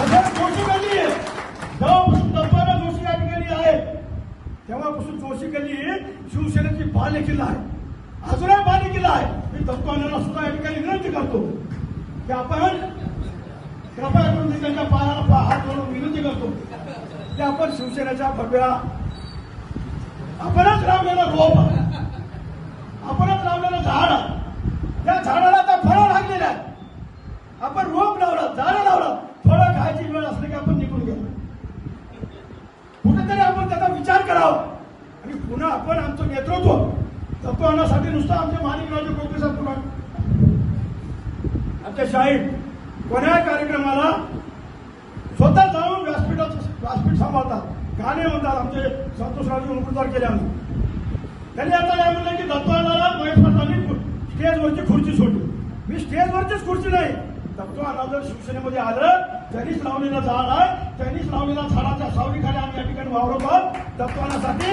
सगळ्यात जोशी गल्ली आहे. जेव्हापासून जोशी या ठिकाणी आहे. तेव्हापासून जोशी गल्ली शिवसेनेची बाले किल्ला आहे. अजूनही बाले किल्ला आहे. मी दत्तानाला सुद्धा या ठिकाणी विनंती करतो. की आपण कृपया करून त्यांच्या पायाला हात जोडून विनंती करतो. की आपण शिवसेनेच्या भव्या आपणच लावलेला रोप आपणच लावलेलं झाड त्या झाडाला आता फळं लागलेलं आहे आपण रोप लाव झाडं लावलं फळं खायची वेळ असली की आपण निघून गेलो कुठेतरी आपण त्याचा विचार करावं. आणि पुन्हा आपण आमचं नेतृत्व जपवण्यासाठी नुसतं आमचे माणिकरावचे कोकणीचा पुन्हा आमच्या शाहीर कोण्या कार्यक्रमाला स्वतः जाऊन व्यासपीठाचं व्यासपीठ सांभाळतात. गाणे म्हणतात आमचे संतोषरावजी मुकुंदार केले आम्ही. त्यांनी आता काय म्हणलं की दत्तवादाला महेश पाटलांनी स्टेजवरची खुर्ची सोडली. मी स्टेजवरचीच खुर्ची नाही दत्तवाना जर शिवसेनेमध्ये आलं त्यांनीच लावलेला झाड आहे त्यांनीच लावलेला झाडाच्या सावलीखाली आम्ही या ठिकाणी वावरत आहोत. दत्तवानासाठी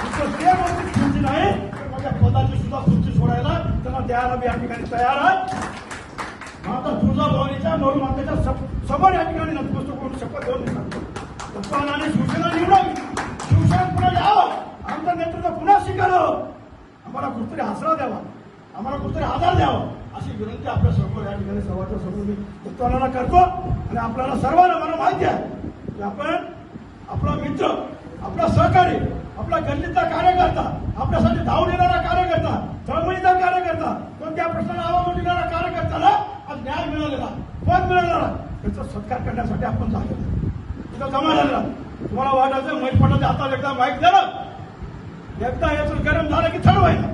खुर्ची नाही तर माझ्या पदाची सुद्धा खुर्ची सोडायला त्यांना द्यायला मी या ठिकाणी तयार आहे. माता तुळजाभवानीच्या नवरी मातेच्या समोर या ठिकाणी नतमस्तक करून शपथ घेऊन मी शिवसेना निवडावी शिवसेना पुन्हा यावं आमचं नेतृत्व पुन्हा स्वीकारावं. आम्हाला कुठतरी हसरा द्यावा. आम्हाला कुठतरी आधार द्यावा. अशी विनंती आपल्यासमोर या ठिकाणी सर्वांच्या समोर मी दत्तवानाला करतो. आणि आपल्याला सर्वांना मला माहिती आहे की आपण आपला मित्र आपला सहकारी आपला गल्लीतला कार्यकर्ता आपल्यासाठी धावून येणारा कार्यकर्ता चळवळीचा कार्यकर्ता कोणत्या प्रश्नाला आवाज उठणारा कार्यकर्त्याला आज न्याय मिळालेला पद मिळालेला त्याचा सत्कार करण्यासाठी आपण झालेलो तिथं जमा झालेला तुम्हाला वाटायचं मैठ पटाच्या आता एकदा माहीत झालं एकदा याचं गरम झालं की थंड व्हायला